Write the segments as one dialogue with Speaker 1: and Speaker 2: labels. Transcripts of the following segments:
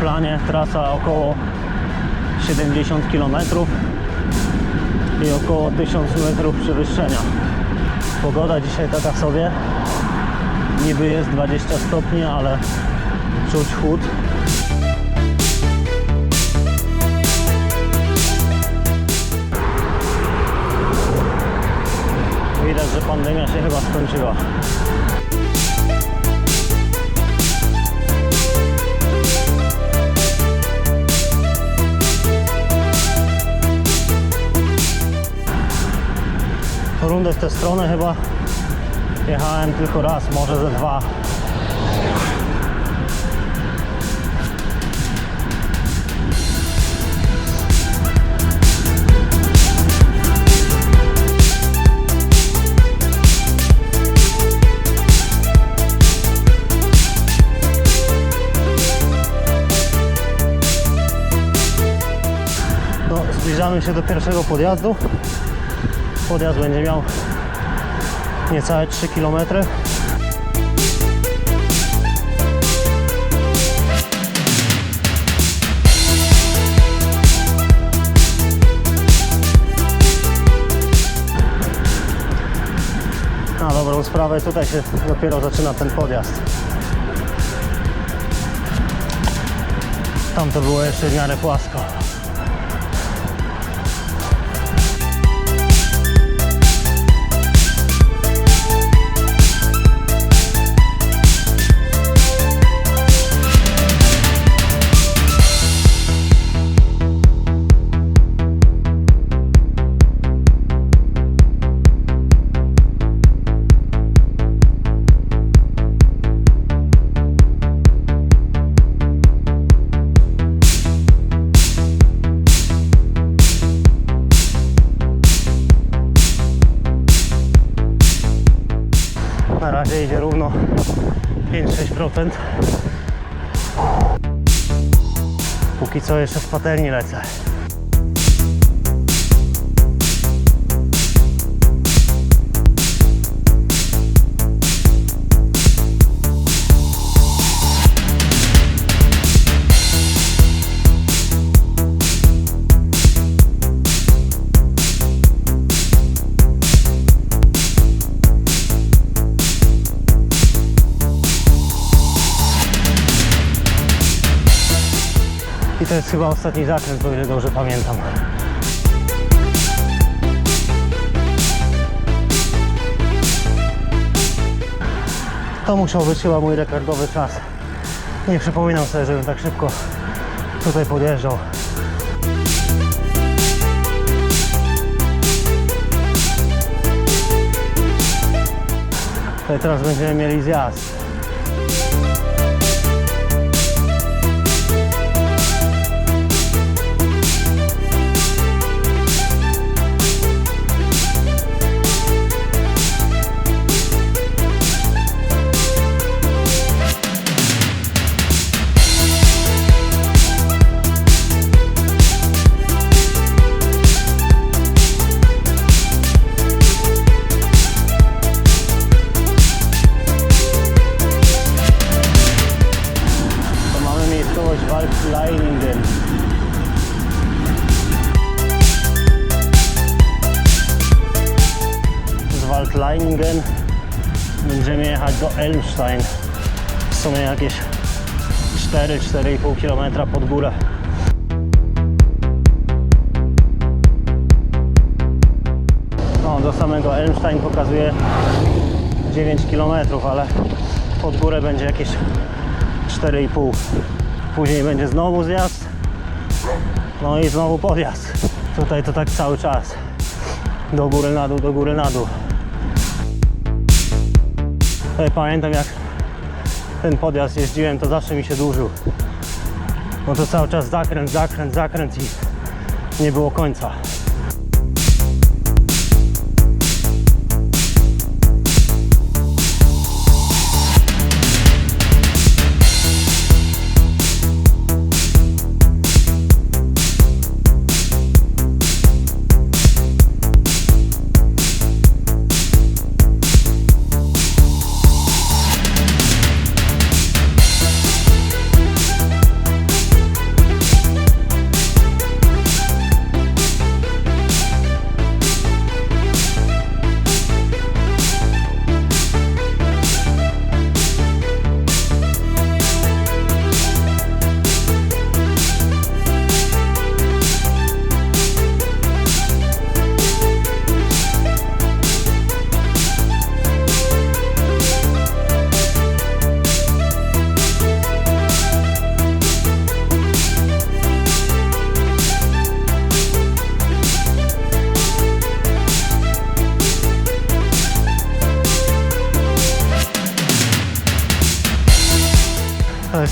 Speaker 1: planie trasa około 70 km i około 1000 metrów przewyższenia. Pogoda dzisiaj taka sobie. Niby jest 20 stopni, ale czuć chłód. Widać, że pandemia się chyba skończyła. Rundę w tę stronę chyba jechałem tylko raz, może ze dwa. No, zbliżamy się do pierwszego podjazdu. Podjazd będzie miał niecałe 3 km. Na dobrą sprawę tutaj się dopiero zaczyna ten podjazd. Tam to było jeszcze w miarę płasko. 5-6%. Póki co jeszcze z patelni lecę. To jest chyba ostatni zakręt, o ile dobrze pamiętam. To musiał być chyba mój rekordowy czas. Nie przypominam sobie, żebym tak szybko tutaj podjeżdżał. Tutaj teraz będziemy mieli zjazd. Waldleiningen. Z Waldleiningen będziemy jechać do Elmstein. W sumie jakieś 4-4,5 km pod górę. No, do samego Elmstein pokazuje 9 km, ale pod górę będzie jakieś 4,5. Później będzie znowu zjazd. No i znowu podjazd. Tutaj to tak cały czas. Do góry, na dół, do góry, na dół. Tutaj pamiętam jak ten podjazd jeździłem, to zawsze mi się dłużył. Bo to cały czas zakręt, zakręt, zakręt i nie było końca.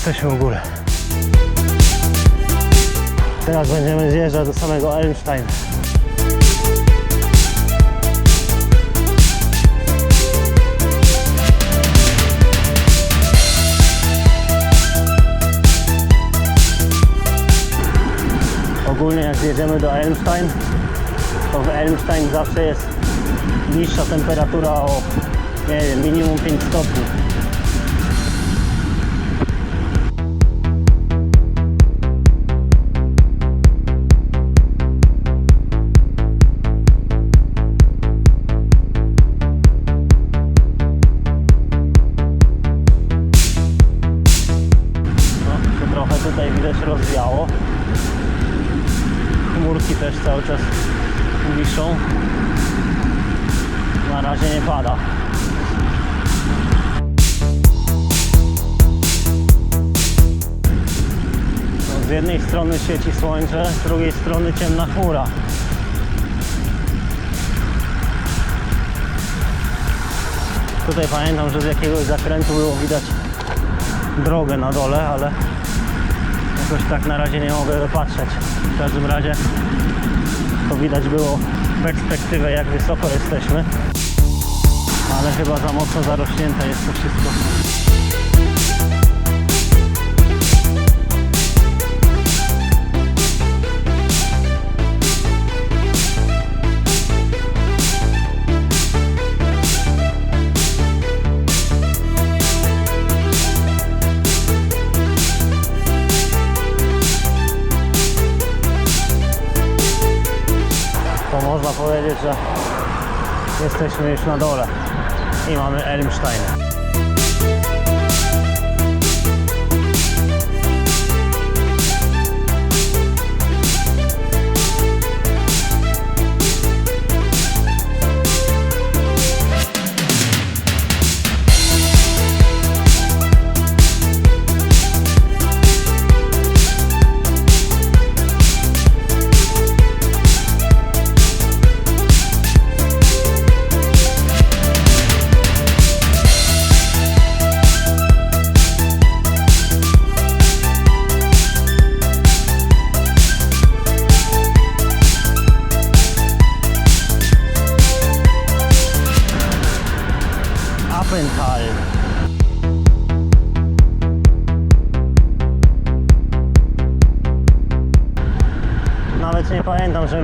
Speaker 1: Jesteśmy u góry. Teraz będziemy zjeżdżać do samego Elmstein. Ogólnie jak zjedziemy do Elmstein, to w Elmstein zawsze jest niższa temperatura o nie wiem, minimum 5 stopni. Chmurki też cały czas wiszą. Na razie nie pada. Z jednej strony świeci słońce, z drugiej strony ciemna chmura. Tutaj pamiętam, że z jakiegoś zakrętu było widać drogę na dole, ale jakoś tak na razie nie mogę dopatrzeć. W każdym razie to widać było perspektywę jak wysoko jesteśmy. Ale chyba za mocno zarośnięte jest to wszystko. Powiedzieć, że jesteśmy już na dole i mamy Elmstein.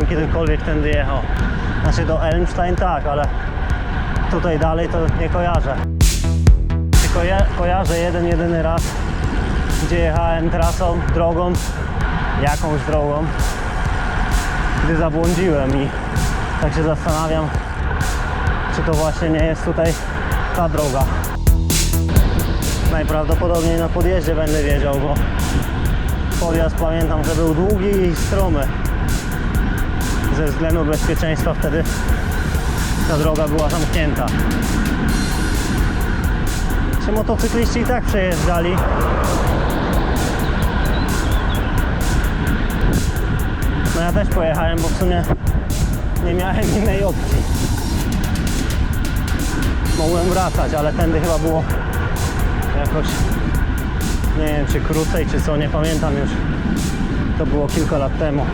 Speaker 1: Kiedykolwiek tędy jechał. Znaczy do Elmstein tak, ale tutaj dalej to nie kojarzę. Je, kojarzę jeden, jedyny raz, gdzie jechałem trasą, drogą, jakąś drogą, gdy zabłądziłem i tak się zastanawiam, czy to właśnie nie jest tutaj ta droga. Najprawdopodobniej na podjeździe będę wiedział, bo podjazd pamiętam, że był długi i stromy. Ze względu bezpieczeństwa wtedy ta droga była zamknięta. Czy motocykliści i tak przejeżdżali? No ja też pojechałem, bo w sumie nie miałem innej opcji mogłem wracać, ale tędy chyba było jakoś nie wiem czy krócej czy co, nie pamiętam już to było kilka lat temu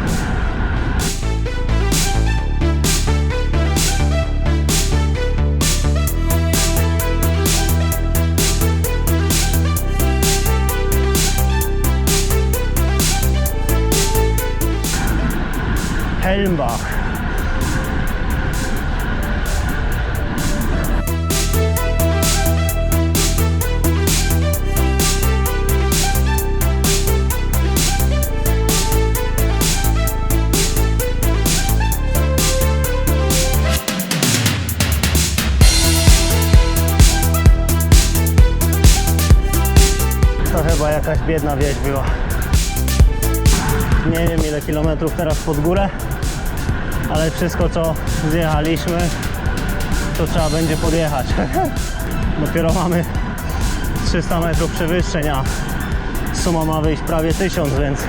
Speaker 1: Helmbach To chyba jakaś biedna wieś była. Nie wiem ile kilometrów teraz pod górę, ale wszystko co zjechaliśmy, to trzeba będzie podjechać. Dopiero mamy 300 metrów przewyższeń, a suma ma wyjść prawie 1000, więc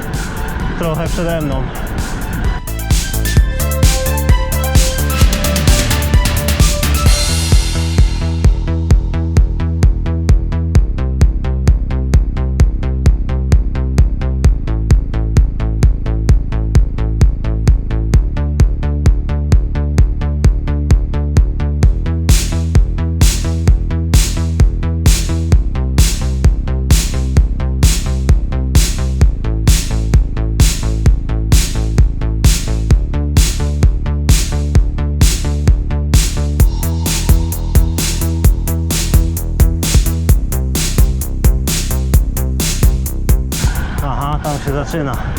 Speaker 1: trochę przede mną. Zaczyna. Dobra,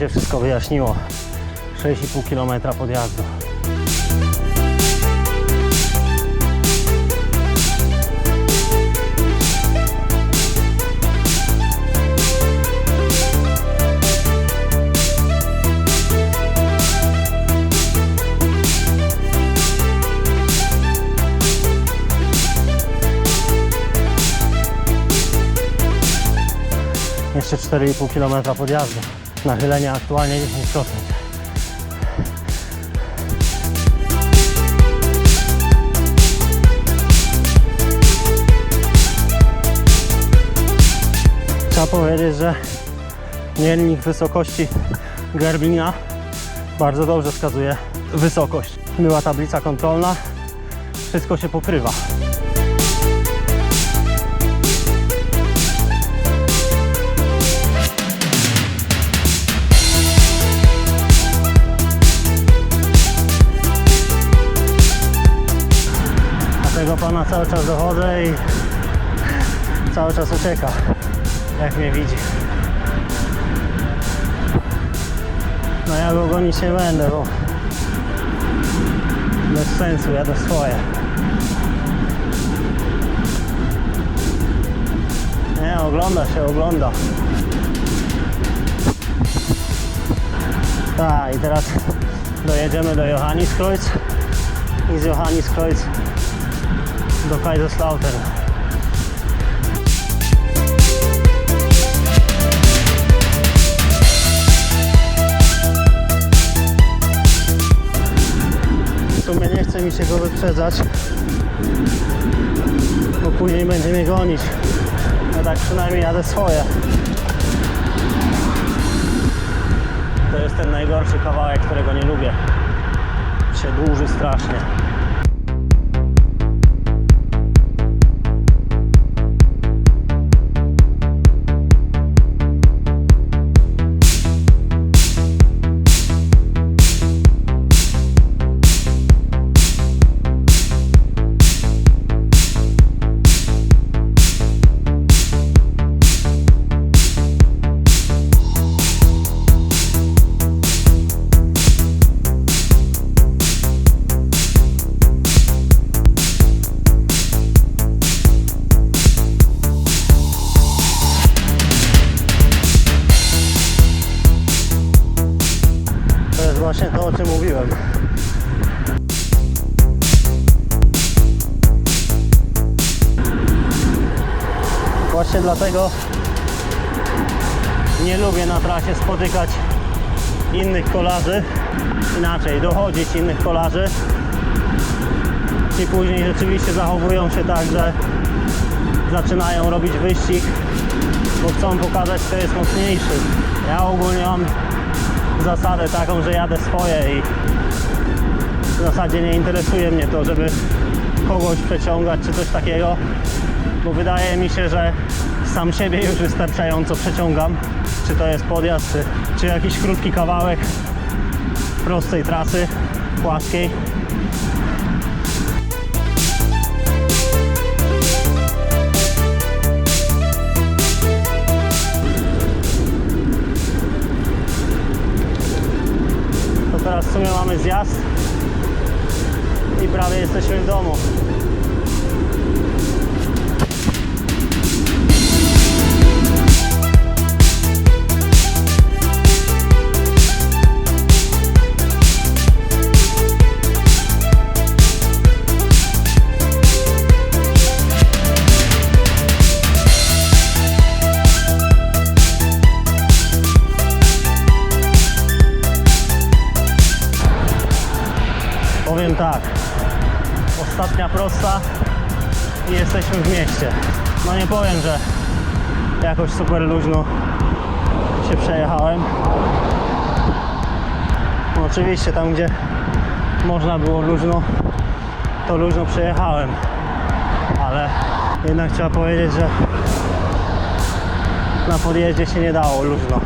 Speaker 1: się wszystko wyjaśniło. 6,5 km podjazdu. Jeszcze 4,5 km podjazdu. Nachylenie aktualnie 10%. Trzeba powiedzieć, że miernik wysokości Gerblinga bardzo dobrze wskazuje wysokość. Była tablica kontrolna, wszystko się pokrywa. Cały czas dochodzę i cały czas ucieka, jak mnie widzi. No ja go gonić nie będę, bo bez sensu, jadę swoje. Nie, ogląda się, ogląda. Tak, i teraz dojedziemy do Johanniskreuz i z Johanniskreuz do Kaiserslautern. W sumie nie chce mi się go wyprzedzać, bo później będzie mnie gonić. Ja tak przynajmniej jadę swoje. To jest ten najgorszy kawałek, którego nie lubię. Się dłuży strasznie. Właśnie to, o czym mówiłem. Właśnie dlatego nie lubię na trasie spotykać innych kolarzy. Inaczej, dochodzić innych kolarzy. I później rzeczywiście zachowują się tak, że zaczynają robić wyścig, bo chcą pokazać, kto jest mocniejszy. Ja ogólnie mam zasadę taką, że jadę swoje i w zasadzie nie interesuje mnie to, żeby kogoś przeciągać czy coś takiego, bo wydaje mi się, że sam siebie już wystarczająco przeciągam, czy to jest podjazd, czy, czy jakiś krótki kawałek prostej trasy, płaskiej. W sumie mamy zjazd i prawie jesteśmy w domu. Powiem tak, ostatnia prosta i jesteśmy w mieście. No nie powiem, że jakoś super luźno się przejechałem, Oczywiście tam gdzie można było luźno, to luźno przejechałem. Ale jednak trzeba powiedzieć, że na podjeździe się nie dało luźno.